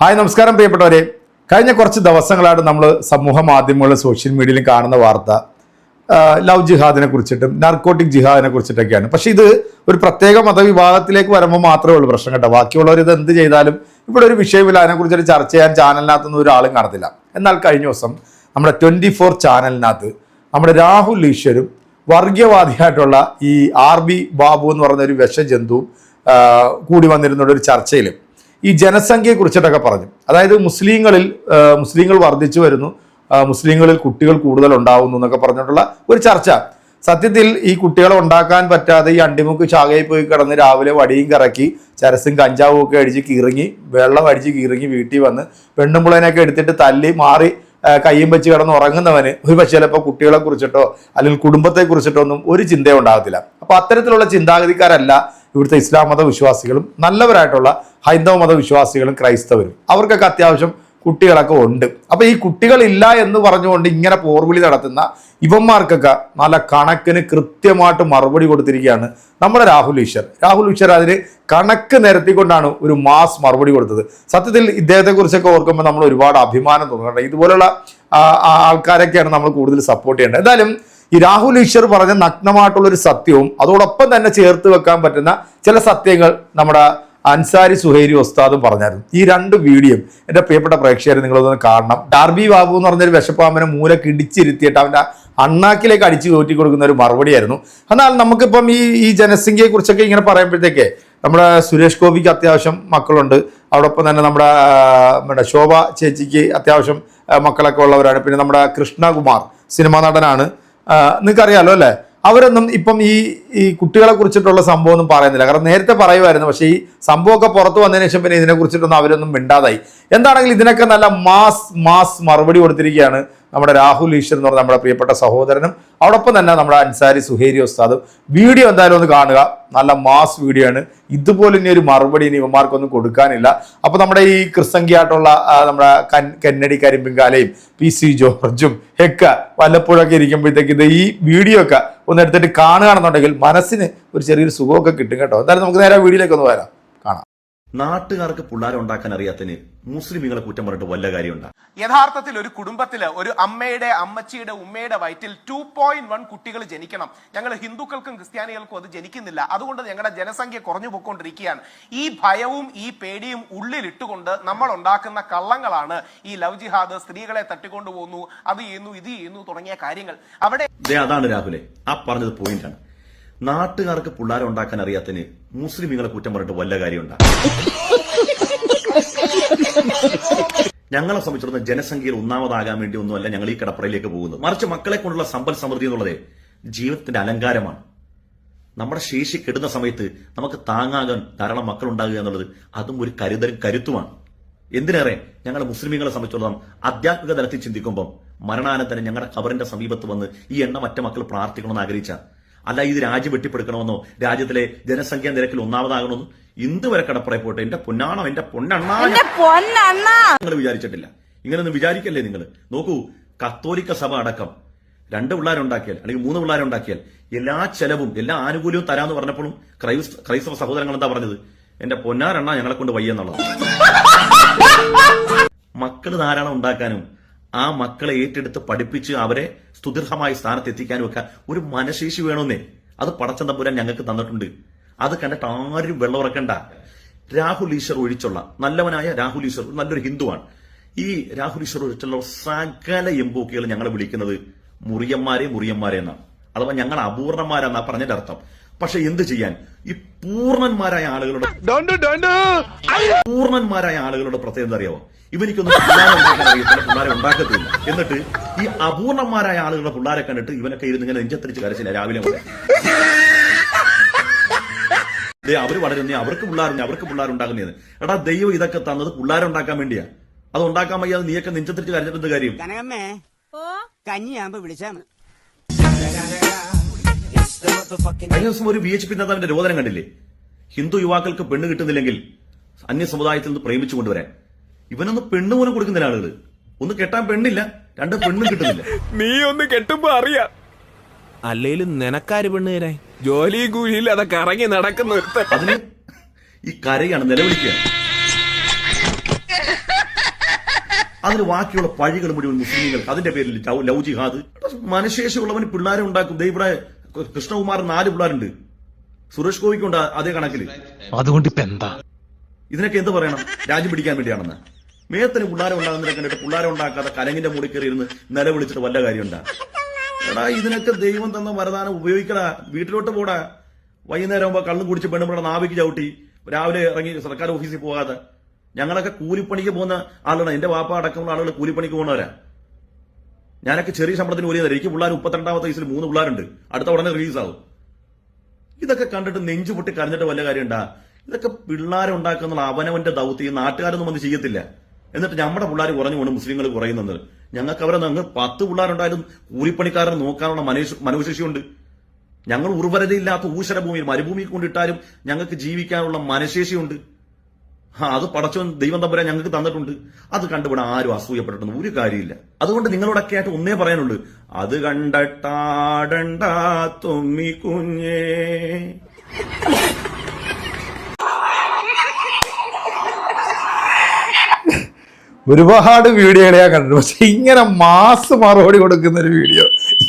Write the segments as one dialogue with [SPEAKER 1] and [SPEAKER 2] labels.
[SPEAKER 1] Hi നമസ്കാരം പ്രിയപ്പെട്ടവരെ. കഴിഞ്ഞ കുറച്ച് ദിവസങ്ങളായിട്ട് നമ്മൾ സമൂഹ മാധ്യമങ്ങളിലും സോഷ്യൽ മീഡിയയിലും കാണുന്ന വാർത്ത ലവ് ജിഹാദിനെ കുറിച്ചിട്ടും നാർക്കോട്ടിക് ജിഹാദിനെ കുറിച്ചിട്ടൊക്കെയാണ്. പക്ഷേ ഇത് ഒരു പ്രത്യേക മതവിഭാഗത്തിലേക്ക് വരുമ്പോൾ മാത്രമേ ഉള്ളൂ പ്രശ്നം കേട്ടോ. ബാക്കിയുള്ളവർ ഇത് എന്ത് ചെയ്താലും ഇവിടെ ഒരു വിഷയമില്ല. അതിനെക്കുറിച്ചൊരു ചർച്ച ചെയ്യാൻ ചാനലിനകത്തൊന്നും ഒരാളും കാണത്തില്ല. എന്നാൽ കഴിഞ്ഞ ദിവസം നമ്മുടെ ട്വന്റി ഫോർ ചാനലിനകത്ത് നമ്മുടെ രാഹുൽ ഈശ്വരും വർഗീയവാദിയായിട്ടുള്ള ഈ ആർ ബി ബാബു എന്ന് പറയുന്ന ഒരു വിഷജന്തുവും കൂടി വന്നിരുന്ന ഒരു ചർച്ചയിൽ ഈ ജനസംഖ്യയെ കുറിച്ചിട്ടൊക്കെ പറഞ്ഞു. അതായത് മുസ്ലിങ്ങളിൽ മുസ്ലിങ്ങൾ വർദ്ധിച്ചു വരുന്നു മുസ്ലിങ്ങളിൽ കുട്ടികൾ കൂടുതൽ ഉണ്ടാവുന്നു എന്നൊക്കെ പറഞ്ഞിട്ടുള്ള ഒരു ചർച്ച. സത്യത്തിൽ ഈ കുട്ടികളെ ഉണ്ടാക്കാൻ പറ്റാതെ ഈ അണ്ടിമുക്ക് ശാഖയിൽ പോയി കിടന്ന് രാവിലെ വടിയും കറക്കി ചരസും കഞ്ചാവും ഒക്കെ അടിച്ച് കീറങ്ങി വെള്ളം അടിച്ച് കീറങ്ങി വീട്ടിൽ വന്ന് പെണ്ണുമ്പുളേനൊക്കെ എടുത്തിട്ട് തല്ലി മാറി കയ്യും വെച്ച് കിടന്ന് ഉറങ്ങുന്നവന് ഒരു പക്ഷേ ചിലപ്പോൾ കുട്ടികളെ കുറിച്ചിട്ടോ അല്ലെങ്കിൽ കുടുംബത്തെ കുറിച്ചിട്ടോ ഒന്നും ഒരു ചിന്തയും ഉണ്ടാകത്തില്ല. അപ്പൊ അത്തരത്തിലുള്ള ചിന്താഗതിക്കാരല്ല ഇവിടുത്തെ ഇസ്ലാം മതവിശ്വാസികളും നല്ലവരായിട്ടുള്ള ഹൈന്ദവ മതവിശ്വാസികളും ക്രൈസ്തവരും. അവർക്കൊക്കെ അത്യാവശ്യം കുട്ടികളൊക്കെ ഉണ്ട്. അപ്പോൾ ഈ കുട്ടികളില്ല എന്ന് പറഞ്ഞുകൊണ്ട് ഇങ്ങനെ പോർവിളി നടത്തുന്ന ഇവന്മാർക്കൊക്കെ നല്ല കണക്കിന് കൃത്യമായിട്ട് മറുപടി കൊടുത്തിരിക്കുകയാണ് നമ്മുടെ രാഹുൽ ഈശ്വർ. രാഹുൽ ഈശ്വർ അതിന് കണക്ക് നിരത്തിക്കൊണ്ടാണ് ഒരു മാസ് മറുപടി കൊടുത്തത്. സത്യത്തിൽ ഇദ്ദേഹത്തെക്കുറിച്ചൊക്കെ ഓർക്കുമ്പോൾ നമ്മൾ ഒരുപാട് അഭിമാനം തോന്നുന്നുണ്ട് ഇതുപോലുള്ള ആൾക്കാരൊക്കെയാണ് നമ്മൾ കൂടുതൽ സപ്പോർട്ട് ചെയ്യേണ്ടത്. എന്തായാലും ഈ രാഹുൽ ഈശ്വർ പറഞ്ഞ നഗ്നമായിട്ടുള്ള ഒരു സത്യവും അതോടൊപ്പം തന്നെ ചേർത്ത് വെക്കാൻ പറ്റുന്ന ചില സത്യങ്ങൾ നമ്മുടെ അൻസാരി സുഹൈരി ഉസ്താദും പറഞ്ഞായിരുന്നു. ഈ രണ്ട് വീഡിയോയും എന്റെ പ്രിയപ്പെട്ട പ്രേക്ഷകരെ നിങ്ങളൊന്ന് കാണണം. ഡാർബി ബാബു എന്ന് പറഞ്ഞൊരു വിശപ്പാമ്പനെ മൂല കിടിച്ചിരുത്തിയിട്ട് അവന്റെ അണ്ണാക്കിലേക്ക് അടിച്ചു കയറ്റി കൊടുക്കുന്ന ഒരു മറുപടിയായിരുന്നു. എന്നാൽ നമുക്കിപ്പം ഈ ഈ ജനസംഖ്യയെക്കുറിച്ചൊക്കെ ഇങ്ങനെ പറയുമ്പോഴത്തേക്ക് നമ്മുടെ സുരേഷ് ഗോപിക്ക് അത്യാവശ്യം മക്കളുണ്ട്. അതോടൊപ്പം തന്നെ നമ്മുടെ നമ്മുടെ ശോഭ ചേച്ചിക്ക് അത്യാവശ്യം മക്കളൊക്കെ ഉള്ളവരാണ്. പിന്നെ നമ്മുടെ കൃഷ്ണകുമാർ സിനിമാ നടനാണ്. നിങ്ങൾക്ക് അറിയാലോ അല്ലേ? അവരൊന്നും ഇപ്പം ഈ ഈ കുട്ടികളെ കുറിച്ചിട്ടുള്ള സംഭവം ഒന്നും പറയുന്നില്ല. കാരണം നേരത്തെ പറയുമായിരുന്നു പക്ഷേ ഈ സംഭവമൊക്കെ പുറത്തു വന്നതിന് ശേഷം പിന്നെ ഇതിനെ കുറിച്ചിട്ടൊന്നും അവരൊന്നും മിണ്ടാതായി. എന്താണെങ്കിലും ഇതിനൊക്കെ നല്ല മാസ് മാസ് മറുപടി കൊടുത്തിരിക്കുകയാണ് നമ്മുടെ രാഹുൽ ഈശ്വർ എന്ന് പറഞ്ഞ നമ്മുടെ പ്രിയപ്പെട്ട സഹോദരനും അതോടൊപ്പം തന്നെ നമ്മുടെ അൻസാരി സുഹേരി ഉസ്താദും. വീഡിയോ എന്തായാലും ഒന്ന് കാണുക. നല്ല മാസ് വീഡിയോ ആണ്. ഇതുപോലെ ഇനി ഒരു മറുപടി ഇനി ഇവന്മാർക്കൊന്നും കൊടുക്കാനില്ല. അപ്പോൾ നമ്മുടെ ഈ ക്രിസംഖ്യയായിട്ടുള്ള നമ്മുടെ കൻ കന്നഡി കരിമ്പിങ്കാലയും പി സി ജോർജും ഒക്കെ വല്ലപ്പോഴൊക്കെ ഇരിക്കുമ്പോഴത്തേക്ക് ഇത് ഈ വീഡിയോ ഒക്കെ ഒന്ന് എടുത്തിട്ട് കാണുകയാണെന്നുണ്ടെങ്കിൽ മനസ്സിന് ഒരു ചെറിയൊരു സുഖമൊക്കെ കിട്ടും കേട്ടോ. എന്തായാലും നമുക്ക് നേരെ വീഡിയോയിലേക്ക് ഒന്ന് വരാം.
[SPEAKER 2] നാട്ടുകാർക്ക് പിള്ളേരെ ഉണ്ടാക്കാൻ അറിയാത്തതിന് മുസ്ലിമുകളെ കുറ്റം പറഞ്ഞിട്ട് വല്ല കാര്യമുണ്ടാ?
[SPEAKER 3] യഥാർത്ഥത്തിൽ ഒരു കുടുംബത്തിൽ ഒരു അമ്മയുടെ അമ്മച്ചിയുടെ ഉമ്മയുടെ വയറ്റിൽ ടു പോയിന്റ് വൺ കുട്ടികൾ ജനിക്കണം. ഞങ്ങൾ ഹിന്ദുക്കൾക്കും ക്രിസ്ത്യാനികൾക്കും അത് ജനിക്കുന്നില്ല. അതുകൊണ്ട് ഞങ്ങളുടെ ജനസംഖ്യ കുറഞ്ഞു പോയിക്കൊണ്ടിരിക്കുകയാണ്. ഈ ഭയവും ഈ പേടിയും ഉള്ളിലിട്ടുകൊണ്ട് നമ്മൾ ഉണ്ടാക്കുന്ന കള്ളങ്ങളാണ് ഈ ലവ് ജിഹാദ് സ്ത്രീകളെ തട്ടിക്കൊണ്ടു പോകുന്നു അത് ചെയ്യുന്നു ഇത് ചെയ്യുന്നു തുടങ്ങിയ കാര്യങ്ങൾ. അവിടെ
[SPEAKER 2] അതാണ് രാഹുലെ. ആ പറഞ്ഞത് പോയിന്റാണ് നാട്ടുകാർക്ക് പിള്ളേരെ ഉണ്ടാക്കാൻ അറിയാത്തതിന് മുസ്ലിമുകളെ കുറ്റം പറഞ്ഞിട്ട് വല്ല കാര്യമുണ്ട? ഞങ്ങളെ സംബന്ധിച്ചിടത്തോളം ജനസംഖ്യയിൽ ഒന്നാമതാകാൻ വേണ്ടി ഒന്നുമല്ല ഞങ്ങൾ ഈ കിടപ്പറയിലേക്ക് പോകുന്നത്. മറിച്ച് മക്കളെ കൊണ്ടുള്ള സമ്പൽ സമൃദ്ധി എന്നുള്ളത് ജീവിതത്തിന്റെ അലങ്കാരമാണ്. നമ്മുടെ ശേഷി കെടുന്ന സമയത്ത് നമുക്ക് താങ്ങാകാൻ ധാരാളം മക്കൾ ഉണ്ടാകുക എന്നുള്ളത് അതും ഒരു കരുതലും കരുത്തുമാണ്. എന്തിനേറെ ഞങ്ങൾ മുസ്ലിമീങ്ങളെ സംബന്ധിച്ചിടത്തോളം ആധ്യാത്മിക തലത്തിൽ ചിന്തിക്കുമ്പോൾ മരണാനന്തരം ഞങ്ങളുടെ ഖബറിന്റെ സമീപത്ത് വന്ന് ഈ എണ്ണ മറ്റു മക്കൾ പ്രാർത്ഥിക്കണമെന്ന് ആഗ്രഹിച്ച. അല്ല ഇത് രാജ്യം വെട്ടിപ്പെടുക്കണമെന്നോ രാജ്യത്തിലെ ജനസംഖ്യാ നിരക്കിൽ ഒന്നാമതാകണമെന്നും ഇന്ദുവരെ വരെ കടപ്പുറയെ പോട്ടെ എന്റെ പൊന്നാണോ എന്റെ പൊന്നണ്ണാ നിങ്ങൾ വിചാരിച്ചിട്ടില്ല. ഇങ്ങനൊന്നും വിചാരിക്കല്ലേ നിങ്ങൾ? നോക്കൂ കത്തോലിക്ക സഭ അടക്കം രണ്ട് പിള്ളേരുണ്ടാക്കിയാൽ അല്ലെങ്കിൽ മൂന്ന് പിള്ളേരുണ്ടാക്കിയാൽ എല്ലാ ചെലവും എല്ലാ ആനുകൂല്യവും തരാന്ന് പറഞ്ഞപ്പോഴും ക്രൈസ്ത ക്രൈസ്തവ സഹോദരങ്ങൾ എന്താ പറഞ്ഞത്? എന്റെ പൊന്നാരണ്ണ ഞങ്ങളെ കൊണ്ട് വയ്യെന്നുള്ളത് മക്കൾ ധാരാളം ഉണ്ടാക്കാനും ആ മക്കളെ ഏറ്റെടുത്ത് പഠിപ്പിച്ച് അവരെ സ്തുതിർഹമായ സ്ഥാനത്ത് എത്തിക്കാനും ഒക്കെ ഒരു മനശേഷി വേണമെന്നേ അത് പടച്ചൻ തമ്പുരാൻ ഞങ്ങൾക്ക് തന്നിട്ടുണ്ട്. അത് കണ്ടിട്ട് ആരും വെള്ളമുറക്കണ്ട. രാഹുൽ ഈശ്വർ ഒഴിച്ചുള്ള നല്ലവനായ രാഹുൽ ഈശ്വർ നല്ലൊരു ഹിന്ദുവാണ്. ഈ രാഹുൽ ഈശ്വർ ഒഴിച്ചുള്ള സകല എംബോക്കികൾ ഞങ്ങളെ വിളിക്കുന്നത് മുറിയന്മാരെ മുറിയന്മാരെ എന്നാണ് അഥവാ ഞങ്ങൾ അപൂർണന്മാരെന്നാ പറഞ്ഞതിന്റെ അർത്ഥം. പക്ഷെ എന്ത് ചെയ്യാൻ? ഈ പൂർണന്മാരായ ആളുകളുടെ പൂർണന്മാരായ ആളുകളുടെ പ്രത്യേകത എന്താ അറിയാവോ? ഇവനിക്കൊന്നും പിള്ളേരെ ഉണ്ടാക്കാൻ അറിയത്തില്ല പിള്ളേരെ ഉണ്ടാക്കത്തില്ല. എന്നിട്ട് ഈ അപൂർണന്മാരായ ആളുകളുടെ പിള്ളേരെ കണ്ടിട്ട് ഇവനൊക്കെ ഇരുന്ന് ഇങ്ങനെ നെഞ്ചത്തിരിച്ച് കരച്ചില്ല രാവിലെ മുതൽ. ദേ അവർ വളരുന്നേ അവർക്ക് പിള്ളേരുണ്ട് അവർക്ക് പിള്ളേരുണ്ടാകുന്നേന്ന് എടാ ദൈവം ഇതൊക്കെ തന്നത് പിള്ളേരുണ്ടാക്കാൻ വേണ്ടിയാ. അത് ഉണ്ടാക്കാൻ വയ്യാതെ നീയൊക്കെ നെഞ്ചത്തിരിച്ച് കരഞ്ഞിട്ട് കാര്യം?
[SPEAKER 4] കഞ്ഞിയാകുമ്പോ വിളിച്ചാ മതി.
[SPEAKER 2] കഴിഞ്ഞ ദിവസം ഒരു ബി എച്ച് പി നേതാവിന്റെ രോദനം കണ്ടില്ലേ? ഹിന്ദു യുവാക്കൾക്ക് പെണ്ണ് കിട്ടുന്നില്ലെങ്കിൽ അന്യ സമുദായത്തിൽ നിന്ന് പ്രേമിച്ചു കൊണ്ടുവരാൻ. ഇവനൊന്ന് പെണ്ണ് പോലും കൊടുക്കുന്ന ആളുകൾ ഒന്ന് കെട്ടാൻ പെണ്ണില്ല രണ്ട് പെണ്ണും കിട്ടുന്നില്ല.
[SPEAKER 5] നീ ഒന്ന് കെട്ടുമ്പോ അറിയാം. അല്ലേലും നിനക്കാര് പെണ്ണ് തരാൻ? ജോലി കൂലിയിൽ അതൊക്കെ ഇറങ്ങി നടക്കുന്ന.
[SPEAKER 2] അതിന് ഈ കരയാണ് നിലവിളിക്കുക. അതിന് ബാക്കിയുള്ള പഴികൾ മുഴുവൻ മുസ്ലിങ്ങൾക്ക് അതിന്റെ പേരിൽ ലവ് ലവ് ജിഹാദ് മനശേഷിയുള്ളവന് പിള്ളേരെ ഉണ്ടാക്കും. ദേ ഇവിടെ കൃഷ്ണകുമാർ നാല് പിള്ളേരുണ്ട്. സുരേഷ് ഗോപിക്കുണ്ട് അതേ കണക്കിൽ.
[SPEAKER 6] അതുകൊണ്ട് ഇപ്പൊ എന്താ?
[SPEAKER 2] ഇതിനൊക്കെ എന്ത് പറയണം? രാജ്യം പിടിക്കാൻ വേണ്ടിയാണെന്ന്. മേത്തിന് പിള്ളാരെ ഉണ്ടാകുന്നതിനെ കണ്ടിട്ട് പിള്ളാരെ ഉണ്ടാക്കാതെ കലങ്ങിന്റെ മൂടി കയറി ഇരുന്ന് നിലവിളിച്ചിട്ട് വല്ല കാര്യമുണ്ടാ? എടാ ഇതിനൊക്കെ ദൈവം തന്ന വരദാനം ഉപയോഗിക്കടാ. വീട്ടിലോട്ട് പോടാ. വൈകുന്നേരം ആകുമ്പോ കള്ളും കുടിച്ച് പെണ്ണുമ്പോൾ നാവിക്ക് ചവിട്ടി രാവിലെ ഇറങ്ങി സർക്കാർ ഓഫീസിൽ പോകാതെ. ഞങ്ങളൊക്കെ കൂലിപ്പണിക്ക് പോകുന്ന ആളാണ് എന്റെ വാപ്പ അടക്കമുള്ള ആളുകൾ കൂലിപ്പണിക്ക് പോകുന്നവരാ. ഞാനൊക്കെ ചെറിയ ശമ്പളത്തിന് ഒരു എനിക്ക് പിള്ളേർ മുപ്പത്തിരണ്ടാമത്തെ വയസ്സിൽ മൂന്ന് പിള്ളേരുണ്ട്. അടുത്ത ഉടനെ റിലീസ് ആവും. ഇതൊക്കെ കണ്ടിട്ട് നെഞ്ചു പൊട്ടി കരഞ്ഞിട്ട് വല്ല കാര്യമുണ്ടാ ഇതൊക്കെ പിള്ളേരെ ഉണ്ടാക്കുന്ന അവനവന്റെ ദൗത്യം നാട്ടുകാരൊന്നും വന്ന് ചെയ്യത്തില്ല. എന്നിട്ട് നമ്മുടെ പിള്ളേർ കുറഞ്ഞു കൊണ്ട് മുസ്ലിങ്ങൾ കുറയുന്നത്. ഞങ്ങൾക്ക് അവരെ ഞങ്ങൾ പത്ത് പിള്ളേരുണ്ടായാലും കൂലിപ്പണിക്കാരനെ നോക്കാനുള്ള മനോശേഷിയുണ്ട്. ഞങ്ങൾ ഉർവരതയില്ലാത്ത ഊശ്വരഭൂമിയിൽ മരുഭൂമി മരുഭൂമിയിൽ കൊണ്ടിട്ടാലും ഞങ്ങൾക്ക് ജീവിക്കാനുള്ള മനശേഷിയുണ്ട്. ആ അത് പടച്ചവൻ ദൈവം തമ്പുരാൻ ഞങ്ങൾക്ക് തന്നിട്ടുണ്ട്. അത് കണ്ടുപിടാൻ ആരും അസൂയപ്പെട്ടിട്ടൊന്നും ഒരു കാര്യമില്ല. അതുകൊണ്ട് നിങ്ങളോടൊക്കെ ആയിട്ട് ഒന്നേ പറയാനുള്ളൂ. അത് കണ്ടട്ടാടണ്ട തുമ്മി കുഞ്ഞേ.
[SPEAKER 1] ഒരുപാട് വീഡിയോകൾ ഞാൻ കണ്ടിട്ടുണ്ട്. പക്ഷെ ഇങ്ങനെ മാസ് മറുപടി കൊടുക്കുന്ന ഒരു വീഡിയോ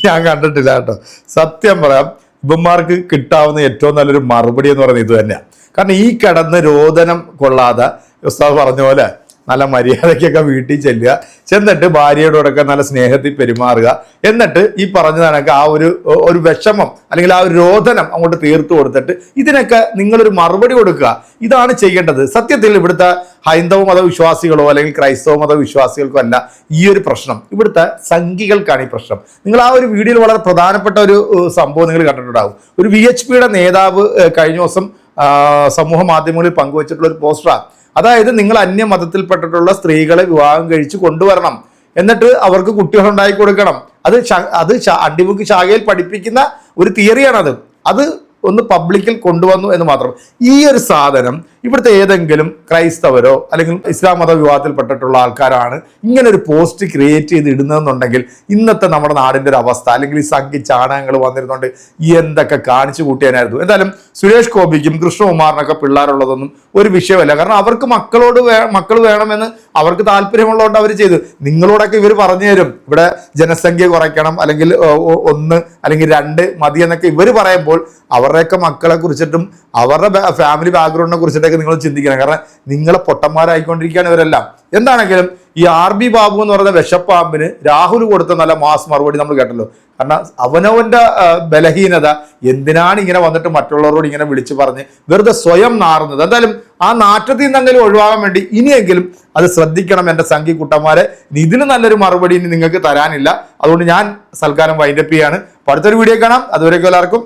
[SPEAKER 1] ഞാൻ കണ്ടിട്ടില്ല കേട്ടോ. സത്യം പറയാം ഇവന്മാർക്ക് കിട്ടാവുന്ന ഏറ്റവും നല്ലൊരു മറുപടി എന്ന് പറയുന്നത് ഇത് തന്നെയാണ് കാരണം ഈ കിടന്ന് രോദനം കൊള്ളാതെ ഉസ്താദ് പറഞ്ഞ പോലെ നല്ല മര്യാദയ്ക്കൊക്കെ വീട്ടിൽ ചെല്ലുക ചെന്നിട്ട് ഭാര്യയോടൊക്കെ നല്ല സ്നേഹത്തിൽ പെരുമാറുക എന്നിട്ട് ഈ പറഞ്ഞ കണക്ക് ആ ഒരു ഒരു വിഷമം അല്ലെങ്കിൽ ആ ഒരു രോദനം അങ്ങോട്ട് തീർത്തു കൊടുത്തിട്ട് ഇതിനൊക്കെ നിങ്ങളൊരു മറുപടി കൊടുക്കുക. ഇതാണ് ചെയ്യേണ്ടത്. സത്യത്തിൽ ഇവിടുത്തെ ഹൈന്ദവ മതവിശ്വാസികളോ അല്ലെങ്കിൽ ക്രൈസ്തവ മതവിശ്വാസികൾക്കോ അല്ല ഈ ഒരു പ്രശ്നം. ഇവിടുത്തെ സംഘികൾക്കാണ് ഈ പ്രശ്നം. നിങ്ങൾ ആ ഒരു വീഡിയോയിൽ വളരെ പ്രധാനപ്പെട്ട ഒരു സംഭവം നിങ്ങൾ കണ്ടിട്ടുണ്ടാകും ഒരു വി എച്ച് പിയുടെ നേതാവ് കഴിഞ്ഞ ദിവസം സമൂഹ മാധ്യമങ്ങളിൽ പങ്കുവച്ചിട്ടുള്ള ഒരു പോസ്റ്ററാണ് അതായത് നിങ്ങൾ അന്യ മതത്തിൽപ്പെട്ടിട്ടുള്ള സ്ത്രീകളെ വിവാഹം കഴിച്ച് കൊണ്ടുവരണം. എന്നിട്ട് അവർക്ക് കുട്ടികൾ ഉണ്ടാക്കി കൊടുക്കണം. അത് അത് അടിമുക്ക് ശാഖയിൽ പഠിപ്പിക്കുന്ന ഒരു തിയറിയാണത്. അത് ഒന്ന് പബ്ലിക്കിൽ കൊണ്ടുവന്നു എന്ന് മാത്രം. ഈ ഒരു സാധനം ഇവിടുത്തെ ഏതെങ്കിലും ക്രൈസ്തവരോ അല്ലെങ്കിൽ ഇസ്ലാം മത വിവാഹത്തിൽപ്പെട്ടിട്ടുള്ള ആൾക്കാരാണ് ഇങ്ങനെ ഒരു പോസ്റ്റ് ക്രിയേറ്റ് ചെയ്ത് ഇടുന്നതെന്നുണ്ടെങ്കിൽ ഇന്നത്തെ നമ്മുടെ നാടിന്റെ ഒരു അവസ്ഥ അല്ലെങ്കിൽ ഈ സംഖ്യ ചാണകങ്ങൾ വന്നിരുന്നുകൊണ്ട് എന്തൊക്കെ കാണിച്ചു കൂട്ടിയാനായിരുന്നു എന്തായാലും സുരേഷ് ഗോപിക്കും കൃഷ്ണകുമാറിനൊക്കെ പിള്ളേരുള്ളതൊന്നും ഒരു വിഷയമല്ല. കാരണം അവർക്ക് മക്കളോട് വേ മക്കൾ വേണമെന്ന് അവർക്ക് താല്പര്യമുള്ളതുകൊണ്ട് അവർ ചെയ്തു. നിങ്ങളോടൊക്കെ ഇവർ പറഞ്ഞു തരും. ഇവിടെ ജനസംഖ്യ കുറയ്ക്കണം അല്ലെങ്കിൽ ഒന്ന് അല്ലെങ്കിൽ രണ്ട് മതി എന്നൊക്കെ ഇവർ പറയുമ്പോൾ അവരുടെയൊക്കെ മക്കളെ കുറിച്ചിട്ടും അവരുടെ ഫാമിലി ബാക്ക്ഗ്രൗണ്ടിനെ കുറിച്ചിട്ടൊക്കെ നിങ്ങൾ ചിന്തിക്കണം. കാരണം നിങ്ങളെ പൊട്ടന്മാരായിക്കൊണ്ടിരിക്കുകയാണ് ഇവരെല്ലാം. എന്താണെങ്കിലും ഈ ആർ ബി ബാബു എന്ന് പറയുന്ന വിഷപ്പാമ്പിന് രാഹുൽ കൊടുത്ത നല്ല മാസ് മറുപടി നമ്മൾ കേട്ടല്ലോ. കാരണം അവനവന്റെ ബലഹീനത എന്തിനാണ് ഇങ്ങനെ വന്നിട്ട് മറ്റുള്ളവരോട് ഇങ്ങനെ വിളിച്ചു പറഞ്ഞ് വെറുതെ സ്വയം നാറുന്നത്? എന്തായാലും ആ നാറ്റത്തിൽ നിന്നെങ്കിലും ഒഴിവാകാൻ വേണ്ടി ഇനിയെങ്കിലും അത് ശ്രദ്ധിക്കണം എന്റെ സംഘി കുട്ടന്മാരെ. ഇതിന് നല്ലൊരു മറുപടി ഇനി നിങ്ങൾക്ക് തരാനില്ല. അതുകൊണ്ട് ഞാൻ സൽക്കാരം വൈൻഡപ്പ് ചെയ്യാണ്. അടുത്തൊരു വീഡിയോ കാണാം. അതുവരേക്കും എല്ലാവർക്കും